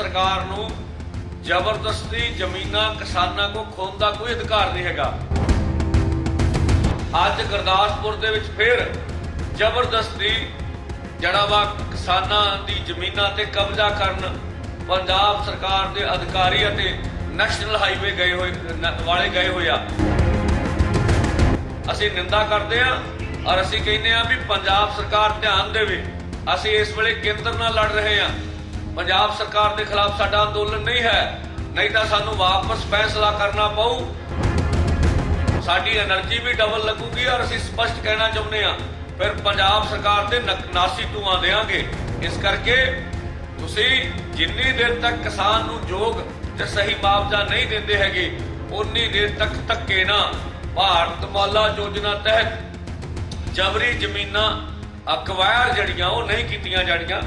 ਸਰਕਾਰ ਨੂੰ ਜ਼ਬਰਦਸਤੀ ਜ਼ਮੀਨਾਂ ਕਿਸਾਨਾਂ ਕੋ ਖੋਣ ਦਾ ਕੋਈ ਅਧਿਕਾਰ ਨਹੀਂ ਹੈਗਾ। ਅੱਜ ਗੁਰਦਾਸਪੁਰ ਦੇ ਵਿੱਚ ਫਿਰ ਜ਼ਬਰਦਸਤੀ ਜਿਹੜਾ ਵਾ ਕਿਸਾਨਾਂ ਦੀ ਜ਼ਮੀਨਾਂ ਤੇ ਕਬਜ਼ਾ ਕਰਨ ਪੰਜਾਬ ਸਰਕਾਰ ਦੇ ਅਧਿਕਾਰੀ ਅਤੇ ਨੈਸ਼ਨਲ ਹਾਈਵੇ ਗਏ ਹੋਏ ਵਾਲੇ ਗਏ ਹੋਏ ਆ। ਅਸੀਂ ਨਿੰਦਾ ਕਰਦੇ ਆ ਔਰ ਅਸੀਂ ਕਹਿੰਦੇ ਆ ਵੀ ਪੰਜਾਬ ਸਰਕਾਰ ਧਿਆਨ ਦੇਵੇ। ਅਸੀਂ ਇਸ ਵੇਲੇ ਕੇਂਦਰ ਨਾਲ ਲੜ ਰਹੇ ਆ। ਪੰਜਾਬ ਸਰਕਾਰ ਦੇ ਖਿਲਾਫ ਸਾਡਾ ਅੰਦੋਲਨ ਨਹੀਂ ਹੈ, ਨਹੀਂ ਤਾਂ ਸਾਨੂੰ ਵਾਪਸ ਫੈਸਲਾ ਕਰਨਾ ਪਊ। ਸਾਡੀ એનર્ਜੀ ਵੀ ਡਬਲ ਲੱਗੂਗੀ ਔਰ ਅਸੀਂ ਸਪਸ਼ਟ ਕਹਿਣਾ ਚਾਹੁੰਦੇ ਆ ਫਿਰ ਪੰਜਾਬ ਸਰਕਾਰ ਦੇ ਨਕਨਾਸੀ ਟੂਆਂ ਦੇਾਂਗੇ ਇਸ ਕਰਕੇ ਤੁਸੀਂ ਜਿੰਨੀ ਦੇਰ ਤੱਕ ਕਿਸਾਨ ਨੂੰ ਯੋਗ ਤੇ ਸਹੀ ਮੁਆਵਜ਼ਾ ਨਹੀਂ ਦਿੰਦੇ ਹੈਗੇ ਉਨੀ ਦੇਰ ਤੱਕ ਧੱਕੇ ਨਾ। ਭਾਰਤ ਮਾਲਾ ਯੋਜਨਾ ਤਹਿਤ ਜਬਰੀ ਜ਼ਮੀਨਾਂ ਅਕਵਾਇਰ ਜੜੀਆਂ ਉਹ ਨਹੀਂ ਕੀਤੀਆਂ ਜਾਣੀਆਂ।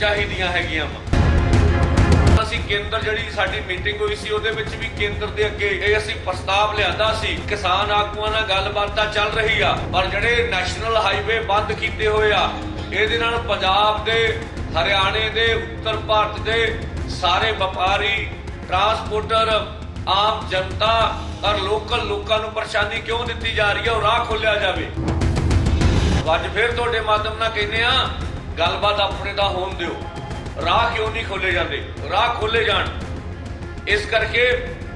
ਚਾਹੀਦੀਆਂ ਹੈਗੀਆਂ ਵਾ। ਅਸੀਂ ਕੇਂਦਰ ਜਿਹੜੀ ਸਾਡੀ ਮੀਟਿੰਗ ਹੋਈ ਸੀ, ਉਹਦੇ ਵਿੱਚ ਵੀ ਕੇਂਦਰ ਦੇ ਅੱਗੇ ਇਹ ਅਸੀਂ ਪ੍ਰਸਤਾਵ ਲਿਆਂਦਾ ਸੀ, ਕਿਸਾਨ ਆਗੂਆਂ ਨਾਲ ਗੱਲਬਾਤ ਤਾਂ ਚੱਲ ਰਹੀ ਆ, ਪਰ ਜਿਹੜੇ ਨੈਸ਼ਨਲ ਹਾਈਵੇ ਬੰਦ ਕੀਤੇ ਹੋਏ ਆ, ਇਹਦੇ ਨਾਲ ਪੰਜਾਬ ਦੇ, ਹਰਿਆਣੇ ਦੇ, ਉੱਤਰ ਭਾਰਤ ਦੇ ਸਾਰੇ ਵਪਾਰੀ ਟਰਾਂਸਪੋਰਟਰ ਆਮ ਜਨਤਾ, ਔਰ ਲੋਕਲ ਲੋਕਾਂ ਨੂੰ ਪਰੇਸ਼ਾਨੀ ਕਿਉਂ ਦਿੱਤੀ ਜਾ ਰਹੀ ਹੈ ਉਹ ਰਾਹ ਖੋਲਿਆ ਜਾਵੇ। ਅੱਜ ਫਿਰ ਤੁਹਾਡੇ ਮਾਧਿਅਮ ਨਾਲ ਕਹਿੰਦੇ ਆ ਗੱਲਬਾਤ ਆਪਣੇ ਦਾ ਹੋਣ ਦਿਓ। ਰਾਹ ਕਿਉਂ ਨਹੀਂ ਖੋਲੇ ਜਾਂਦੇ? ਰਾਹ ਖੋਲੇ ਜਾਣ। ਇਸ ਕਰਕੇ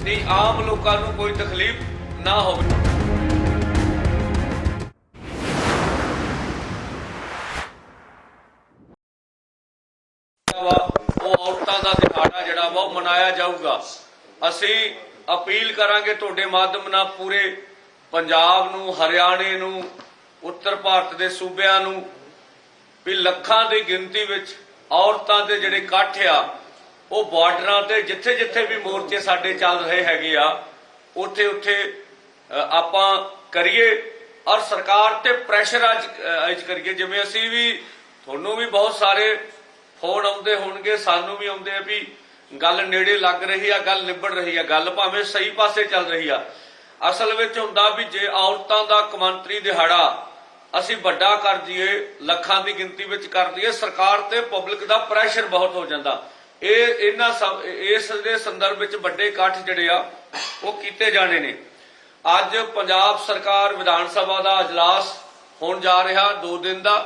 ਨਹੀਂ, ਆਮ ਲੋਕਾਂ ਨੂੰ ਕੋਈ ਤਕਲੀਫ ਨਾ ਹੋਵੇ। ਉਹ ਔਰਤਾਂ ਦਾ ਦਿਹਾੜਾ ਜਿਹੜਾ ਵਾ, ਉਹ ਮਨਾਇਆ ਜਾਊਗਾ। ਅਸੀਂ ਅਪੀਲ ਕਰਾਂਗੇ ਤੁਹਾਡੇ ਮਾਧਿਅਮ ਨਾਲ ਪੂਰੇ ਪੰਜਾਬ ਨੂੰ, ਹਰਿਆਣੇ ਨੂੰ, ਉੱਤਰ ਭਾਰਤ ਦੇ ਸੂਬਿਆਂ ਨੂੰ ਵੀ ਲੱਖਾਂ ਦੀ ਗਿਣਤੀ ਵਿੱਚ ਔਰਤਾਂ ਦੇ ਜਿਹੜੇ ਇਕੱਠ ਆ, ਉਹ ਬਾਰਡਰਾਂ ਤੇ ਜਿੱਥੇ ਜਿੱਥੇ ਵੀ ਮੋਰਚੇ ਸਾਡੇ ਚੱਲ ਰਹੇ ਹੈਗੇ ਆ, ਉੱਥੇ ਉੱਥੇ ਆਪਾਂ ਕਰੀਏ ਔਰ ਸਰਕਾਰ ਤੇ ਪ੍ਰੈਸ਼ਰ ਅੱਜ ਅੱਜ ਕਰੀਏ। ਜਿਵੇਂ ਅਸੀਂ ਵੀ, ਤੁਹਾਨੂੰ ਵੀ ਬਹੁਤ ਸਾਰੇ ਫੋਨ ਆਉਂਦੇ ਹੋਣਗੇ, ਸਾਨੂੰ ਵੀ ਆਉਂਦੇ ਆ ਵੀ ਗੱਲ ਨੇੜੇ ਲੱਗ ਰਹੀ ਆ, ਗੱਲ ਨਿਬੜ ਰਹੀ ਆ, ਗੱਲ ਭਾਵੇਂ ਸਹੀ ਪਾਸੇ ਚੱਲ ਰਹੀ ਆ। ਅਸਲ ਵਿੱਚ ਹੁੰਦਾ ਵੀ ਜੇ ਔਰਤਾਂ ਦਾ ਕਮੰਤਰੀ ਦਿਹਾੜਾ ਅਸੀਂ ਵੱਡਾ ਕਰ ਦਈਏ, ਲੱਖਾਂ ਦੀ ਗਿਣਤੀ ਵਿੱਚ ਕਰ ਦਈਏ, ਸਰਕਾਰ ਤੇ ਪਬਲਿਕ ਦਾ ਪ੍ਰੈਸ਼ਰ ਬਹੁਤ ਹੋ ਜਾਂਦਾ। ਇਹ ਇਹਨਾਂ ਇਸ ਦੇ ਸੰਦਰਭ ਵਿੱਚ ਵੱਡੇ ਇਕੱਠ ਜਿਹੜੇ ਆ, ਉਹ ਕੀਤੇ ਜਾਣੇ ਨੇ। ਅੱਜ ਪੰਜਾਬ ਸਰਕਾਰ ਵਿਧਾਨ ਸਭਾ ਦਾ ਅਜਲਾਸ ਹੋਣ ਜਾ ਰਿਹਾ 2 ਦਿਨ ਦਾ।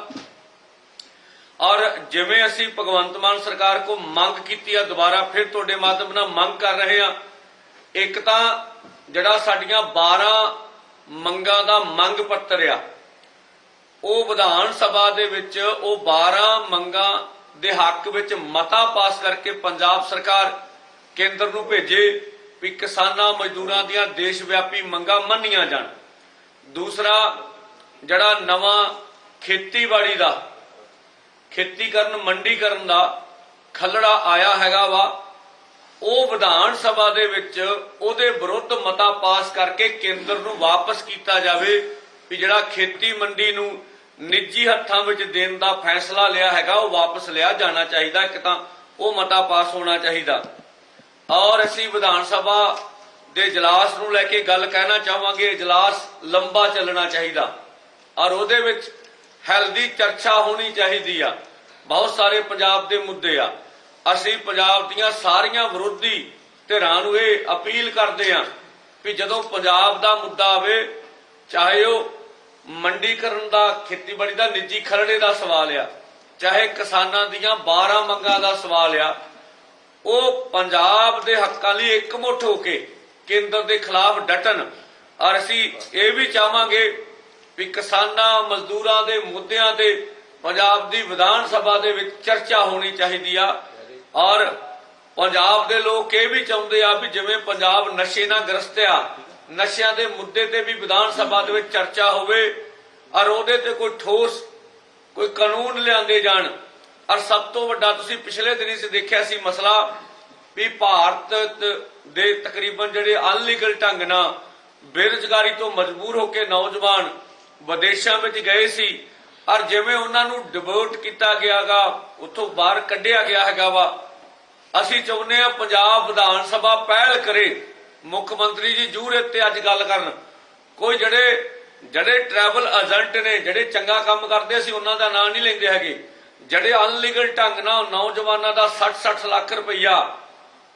ਔਰ ਜਿਵੇਂ ਅਸੀਂ ਭਗਵੰਤ ਮਾਨ ਸਰਕਾਰ ਕੋ ਮੰਗ ਕੀਤੀ ਆ, ਦੁਬਾਰਾ ਫਿਰ ਤੁਹਾਡੇ ਮਾਧਿਅਮ ਨਾਲ ਮੰਗ ਕਰ ਰਹੇ ਆ, ਇੱਕ ਤਾਂ ਜਿਹੜਾ ਸਾਡੀਆਂ 12 ਮੰਗਾਂ ਦਾ ਮੰਗ ਪੱਤਰ ਆ ਉਹ ਵਿਧਾਨ ਸਭਾ ਦੇ ਵਿੱਚ ਉਹ 12 ਮੰਗਾਂ ਦੇ ਹੱਕ ਵਿੱਚ ਮਤਾ ਪਾਸ ਕਰਕੇ ਪੰਜਾਬ ਸਰਕਾਰ ਕੇਂਦਰ ਨੂੰ ਭੇਜੇ ਵੀ ਕਿਸਾਨਾਂ ਮਜ਼ਦੂਰਾਂ ਦੀਆਂ ਦੇਸ਼ ਵਿਆਪੀ ਮੰਗਾਂ ਮੰਨੀਆਂ ਜਾਣ। ਦੂਸਰਾ, ਜਿਹੜਾ ਨਵਾਂ ਖੇਤੀਬਾੜੀ ਦਾ ਖੇਤੀ ਕਰਨ ਮੰਡੀ ਕਰਨ ਦਾ ਖਲੜਾ ਆਇਆ ਹੈਗਾ ਵਾ, ਉਹ ਵਿਧਾਨ ਸਭਾ ਦੇ ਵਿੱਚ ਉਹਦੇ ਵਿਰੁੱਧ ਮਤਾ ਪਾਸ ਕਰਕੇ ਕੇਂਦਰ ਨੂੰ ਵਾਪਸ ਕੀਤਾ ਜਾਵੇ। ਵੀ ਜਿਹੜਾ ਖੇਤੀ ਮੰਡੀ ਨੂੰ ਨਿੱਜੀ ਹੱਥਾਂ ਵਿੱਚ ਦੇਣ ਦਾ ਫੈਸਲਾ ਲਿਆ ਹੈਗਾ, ਉਹ ਵਾਪਸ ਲਿਆ ਜਾਣਾ ਚਾਹੀਦਾ, ਇੱਕ ਤਾਂ ਉਹ ਮਤਾ ਪਾਸ ਹੋਣਾ ਚਾਹੀਦਾ। ਔਰ ਅਸੀਂ ਵਿਧਾਨ ਸਭਾ ਦੇ ਇਜਲਾਸ ਨੂੰ ਲੈ ਕੇ ਗੱਲ ਕਹਿਣਾ ਚਾਹਾਂਗੇ, ਇਜਲਾਸ ਲੰਬਾ ਚੱਲਣਾ ਚਾਹੀਦਾ। ਔਰ ਉਹਦੇ ਵਿੱਚ ਹੈਲਦੀ ਚਰਚਾ ਹੋਣੀ ਚਾਹੀਦੀ ਆ। ਬਹੁਤ ਸਾਰੇ ਪੰਜਾਬ ਦੇ ਮੁੱਦੇ ਆ। ਅਸੀਂ ਪੰਜਾਬ ਦੀਆਂ ਸਾਰੀਆਂ ਵਿਰੋਧੀ ਧਿਰਾਂ ਨੂੰ ਇਹ ਅਪੀਲ ਕਰਦੇ ਆ ਵੀ ਜਦੋਂ ਪੰਜਾਬ ਦਾ ਮੁੱਦਾ ਆਵੇ, ਚਾਹੇ ਉਹ ਮੰਡੀਕਰਨ ਦਾ, ਖੇਤੀਬਾੜੀ ਦਾ, ਨਿੱਜੀ ਖਰੜੇ ਦਾ ਸਵਾਲ ਆ। ਚਾਹੇ ਕਿਸਾਨਾਂ ਦੀਆਂ 12 ਮੰਗਾਂ ਦਾ ਸਵਾਲ ਆ, ਉਹ ਪੰਜਾਬ ਦੇ ਹੱਕਾਂ ਲਈ ਇਕਮੁੱਠ ਹੋ ਕੇ ਕੇਂਦਰ ਦੇ ਖਿਲਾਫ ਡਟਣ। ਔਰ ਅਸੀਂ ਇਹ ਵੀ ਚਾਹਾਂਗੇ ਵੀ ਕਿਸਾਨਾਂ, ਮਜ਼ਦੂਰਾਂ ਦੇ ਮੁੱਦਿਆਂ ਤੇ ਪੰਜਾਬ ਦੀ ਵਿਧਾਨ ਸਭਾ ਦੇ ਵਿੱਚ ਚਰਚਾ ਹੋਣੀ ਚਾਹੀਦੀ ਆ। ਔਰ ਪੰਜਾਬ ਦੇ ਲੋਕ ਇਹ ਵੀ ਚਾਹੁੰਦੇ ਆ ਵੀ ਜਿਵੇਂ ਪੰਜਾਬ ਨਸ਼ੇ ਨਾਲ ਗ੍ਰਸਤ ਆ, ਨਸ਼ਿਆਂ ਦੇ ਮੁੱਦੇ ਤੇ ਵੀ ਵਿਧਾਨ ਸਭਾ ਦੇ ਵਿੱਚ ਚਰਚਾ ਹੋਵੇ ਔਰ ਉਹਦੇ ਤੇ ਕੋਈ ਠੋਸ, ਕੋਈ ਕਾਨੂੰਨ ਲਿਆਂਦੇ ਜਾਣ। ਔਰ ਸਭ ਤੋਂ ਵੱਡਾ ਤੁਸੀਂ ਪਿਛਲੇ ਦਿਨੀ ਸੇ ਦੇਖਿਆ ਸੀ ਮਸਲਾ ਵੀ ਭਾਰਤ ਦੇ ਤਕਰੀਬਨ ਜਿਹੜੇ ਅਨਲੀਗਲ ਢੰਗ ਨਾਲ ਬੇਰੁਜ਼ਗਾਰੀ ਤੋਂ ਮਜਬੂਰ ਹੋ ਕੇ ਨੌਜਵਾਨ ਵਿਦੇਸ਼ਾਂ ਵਿੱਚ ਗਏ ਸੀ। ਔਰ ਜਿਵੇਂ ਉਹਨਾਂ ਨੂੰ ਡਿਵਰਟ ਕੀਤਾ ਗਿਆਗਾ ਉੱਥੋਂ ਬਾਹਰ ਕੱਢਿਆ ਗਿਆ ਹੈਗਾ ਵਾ, ਅਸੀਂ ਚਾਹੁੰਦੇ ਆ ਪੰਜਾਬ ਵਿਧਾਨ ਸਭਾ ਪਹਿਲ ਕਰੇ। ਮੁੱਖ ਮੰਤਰੀ ਜੀ ਜੂਰੇ ਤੇ ਅੱਜ ਗੱਲ ਕਰਨ। ਕੋਈ ਜਿਹੜੇ ਜਿਹੜੇ ਟਰੈਵਲ ਏਜੰਟ ਨੇ, ਜਿਹੜੇ ਚੰਗਾ ਕੰਮ ਕਰਦੇ ਸੀ ਉਹਨਾਂ ਦਾ ਨਾਂ ਨਹੀਂ ਲੈਂਦੇ ਹੈਗੇ। ਜਿਹੜੇ ਅਨਲੀਗਲ ਢੰਗ ਨਾਲ ਨੌਜਵਾਨਾਂ ਦਾ 60-60 ਲੱਖ ਰੁਪਈਆ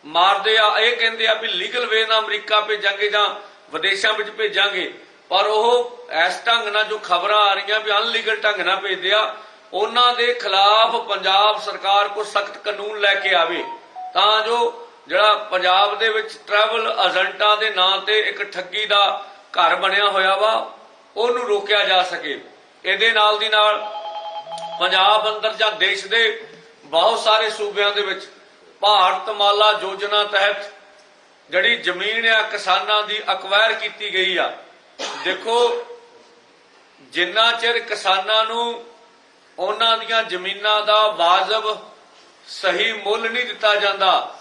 ਮਾਰਦੇ ਆ, ਇਹ ਕਹਿੰਦੇ ਆ ਵੀ ਲੀਗਲ ਵੇ ਨਾਲ ਅਮਰੀਕਾ ਭੇਜਾਂਗੇ ਜਾਂ ਵਿਦੇਸ਼ਾਂ ਵਿੱਚ ਭੇਜਾਂਗੇ। ਪਰ ਉਹ ਇਸ ਢੰਗ ਨਾਲ ਜੋ ਖਬਰਾਂ ਆ ਰਹੀਆਂ ਵੀ ਅਨਲੀਗਲ ਢੰਗ ਨਾਲ ਭੇਜਦੇ ਆ, ਉਹਨਾਂ ਦੇ ਖਿਲਾਫ ਪੰਜਾਬ ਸਰਕਾਰ ਕੋ ਸਖਤ ਕਾਨੂੰਨ ਲੈ ਕੇ ਆਵੇ। ਤਾਂ ਜੋ ਜਿਹੜਾ ਪੰਜਾਬ ਦੇ ਵਿੱਚ ਟਰੈਵਲ ਏਜੰਟਾਂ ਦੇ ਨਾਂ ਤੇ ਇੱਕ ਠੱਗੀ ਦਾ ਘਰ ਬਣਿਆ ਹੋਇਆ ਵਾ ਉਹਨੂੰ ਰੋਕਿਆ ਜਾ ਸਕੇ। ਇਹਦੇ ਨਾਲ ਦੀ ਨਾਲ ਪੰਜਾਬ ਅੰਦਰ ਜਾਂ ਦੇਸ਼ ਦੇ ਬਹੁਤ ਸਾਰੇ ਸੂਬਿਆਂ ਦੇ ਵਿੱਚ ਭਾਰਤ ਮਾਲਾ ਯੋਜਨਾ ਤਹਿਤ ਜਿਹੜੀ ਜ਼ਮੀਨ ਆ, ਕਿਸਾਨਾਂ ਦੀ ਅਕਵਾਇਰ ਕੀਤੀ ਗਈ ਆ। ਦੇਖੋ, ਜਿੰਨਾ ਚਿਰ ਕਿਸਾਨਾਂ ਨੂੰ ਉਹਨਾਂ ਦੀਆਂ ਜ਼ਮੀਨਾਂ ਦਾ ਵਾਜਬ ਸਹੀ ਮੁੱਲ ਨਹੀਂ ਦਿੱਤਾ ਜਾਂਦਾ,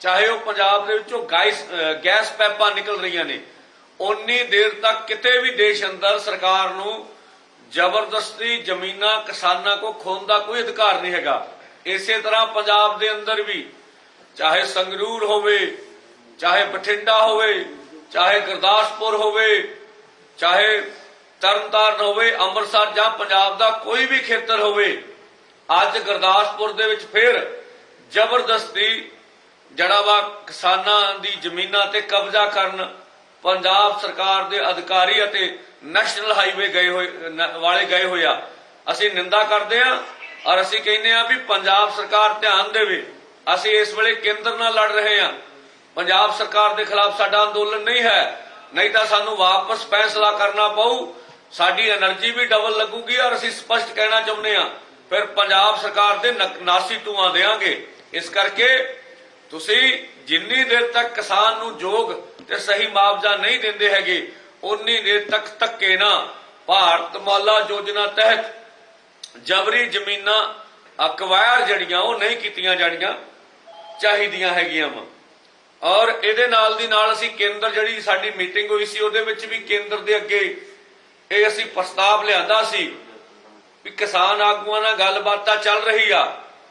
ਚਾਹੇ ਉਹ ਪੰਜਾਬ ਦੇ ਵਿੱਚੋਂ ਗੈਸ ਗੈਸ ਪੈਪਾਂ ਨਿਕਲ ਰਹੀਆਂ ਨੇ ਉਨੀ ਦੇਰ ਤੱਕ ਕਿਤੇ ਵੀ ਦੇਸ਼ ਅੰਦਰ ਸਰਕਾਰ ਨੂੰ ਜ਼ਬਰਦਸਤੀ ਜ਼ਮੀਨਾਂ, ਕਿਸਾਨਾਂ ਕੋ ਖੋਣ ਦਾ ਕੋਈ ਅਧਿਕਾਰ ਨਹੀਂ ਹੈਗਾ। ਇਸੇ ਤਰ੍ਹਾਂ ਪੰਜਾਬ ਦੇ ਅੰਦਰ ਵੀ, ਚਾਹੇ ਸੰਗਰੂਰ ਹੋਵੇ, ਚਾਹੇ ਬਠਿੰਡਾ ਹੋਵੇ, ਚਾਹੇ ਗੁਰਦਾਸਪੁਰ ਹੋਵੇ, ਚਾਹੇ ਤਰਨਤਾਰਨ ਹੋਵੇ, ਅੰਮ੍ਰਿਤਸਰ ਜਾਂ ਪੰਜਾਬ ਦਾ ਕੋਈ ਵੀ ਖੇਤਰ ਹੋਵੇ, ਅੱਜ ਗੁਰਦਾਸਪੁਰ ਦੇ ਵਿੱਚ ਫਿਰ ਜ਼ਬਰਦਸਤੀ ਜਿਹੜਾ ਵਾ ਕਿਸਾਨਾਂ ਦੀ ਜ਼ਮੀਨਾਂ ਤੇ ਕਬਜ਼ਾ ਕਰਨ ਪੰਜਾਬ ਸਰਕਾਰ ਦੇ ਅਧਿਕਾਰੀ ਅਤੇ ਨੈਸ਼ਨਲ ਹਾਈਵੇ ਗਏ ਹੋਏ ਵਾਲੇ ਗਏ ਹੋਇਆ ਅਸੀਂ ਨਿੰਦਾ ਕਰਦੇ ਹਾਂ ਔਰ ਅਸੀਂ ਕਹਿੰਦੇ ਹਾਂ ਵੀ ਪੰਜਾਬ ਸਰਕਾਰ ਧਿਆਨ ਦੇਵੇ। ਅਸੀਂ ਇਸ ਵੇਲੇ ਕੇਂਦਰ ਨਾਲ ਲੜ ਰਹੇ ਹਾਂ ਪੰਜਾਬ ਸਰਕਾਰ ਦੇ ਖਿਲਾਫ ਸਾਡਾ ਅੰਦੋਲਨ ਨਹੀਂ ਹੈ। ਨਹੀਂ ਤਾਂ ਸਾਨੂੰ ਵਾਪਸ ਫੈਸਲਾ ਕਰਨਾ ਪਊ। ਸਾਡੀ એનર્ਜੀ ਵੀ ਡਬਲ ਲੱਗੂਗੀ ਔਰ ਅਸੀਂ ਸਪਸ਼ਟ ਕਹਿਣਾ ਚਾਹੁੰਦੇ ਹਾਂ ਫਿਰ ਪੰਜਾਬ ਸਰਕਾਰ ਦੇ ਨਕਨਾਸੀ ਟੂਆਂ ਦੇਾਂਗੇ। ਇਸ ਕਰਕੇ ਤੁਸੀਂ ਜਿੰਨੀ ਦੇਰ ਤੱਕ ਕਿਸਾਨ ਨੂੰ ਯੋਗ ਤੇ ਸਹੀ ਮੁਆਵਜ਼ਾ ਨਹੀਂ ਦਿੰਦੇ ਹੈਗੇ ਉਨੀ ਦੇਰ ਤੱਕ ਧੱਕੇ ਨਾ। ਭਾਰਤ ਮਾਲਾ ਯੋਜਨਾ ਤਹਿਤ ਜਬਰੀ ਜ਼ਮੀਨਾਂ ਅਕਵਾਇਰ ਜਿਹੜੀਆਂ, ਉਹ ਨਹੀਂ ਕੀਤੀਆਂ ਜਾਣੀਆਂ ਚਾਹੀਦੀਆਂ ਹੈਗੀਆਂ ਵਾ। ਔਰ ਇਹਦੇ ਨਾਲ ਦੀ ਨਾਲ ਅਸੀਂ ਕੇਂਦਰ ਜਿਹੜੀ ਸਾਡੀ ਮੀਟਿੰਗ ਹੋਈ ਸੀ, ਉਹਦੇ ਵਿੱਚ ਵੀ ਕੇਂਦਰ ਦੇ ਅੱਗੇ ਇਹ ਅਸੀਂ ਪ੍ਰਸਤਾਵ ਲਿਆਂਦਾ ਸੀ ਵੀ ਕਿਸਾਨ ਆਗੂਆਂ ਨਾਲ ਗੱਲਬਾਤ ਤਾਂ ਚੱਲ ਰਹੀ ਆ,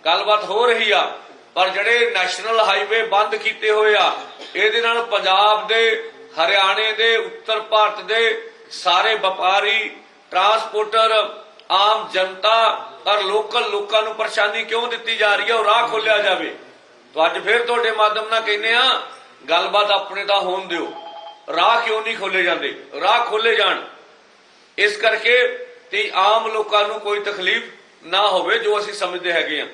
ਗੱਲਬਾਤ ਹੋ ਰਹੀ ਆ। ਪਰ ਜਿਹੜੇ ਨੈਸ਼ਨਲ ਹਾਈਵੇ ਬੰਦ ਕੀਤੇ ਹੋਏ ਆ, ਇਹਦੇ ਨਾਲ ਪੰਜਾਬ ਦੇ, ਹਰਿਆਣੇ ਦੇ, ਉੱਤਰ ਭਾਰਤ ਦੇ ਸਾਰੇ ਵਪਾਰੀ, ਟਰਾਂਸਪੋਰਟਰ, ਆਮ ਜਨਤਾ ਔਰ ਲੋਕਲ ਲੋਕਾਂ ਨੂੰ ਪਰੇਸ਼ਾਨੀ ਕਿਉਂ ਦਿੱਤੀ ਜਾ ਰਹੀ ਹੈ ਉਹ ਰਾਹ ਖੋਲਿਆ ਜਾਵੇ? ਤਾਂ ਅੱਜ ਫਿਰ ਤੁਹਾਡੇ ਮਾਧਿਅਮ ਨਾਲ ਕਹਿੰਦੇ ਆ ਗੱਲਬਾਤ ਆਪਣੇ ਦਾ ਹੋਣ ਦਿਓ। ਰਾਹ ਕਿਉਂ ਨਹੀਂ ਖੋਲੇ ਜਾਂਦੇ? ਰਾਹ ਖੋਲੇ ਜਾਣ। ਇਸ ਕਰਕੇ ਤੇ ਆਮ ਲੋਕਾਂ ਨੂੰ ਕੋਈ ਤਕਲੀਫ ਨਾ ਹੋਵੇ ਜੋ ਅਸੀਂ ਸਮਝਦੇ ਹੈਗੇ ਆ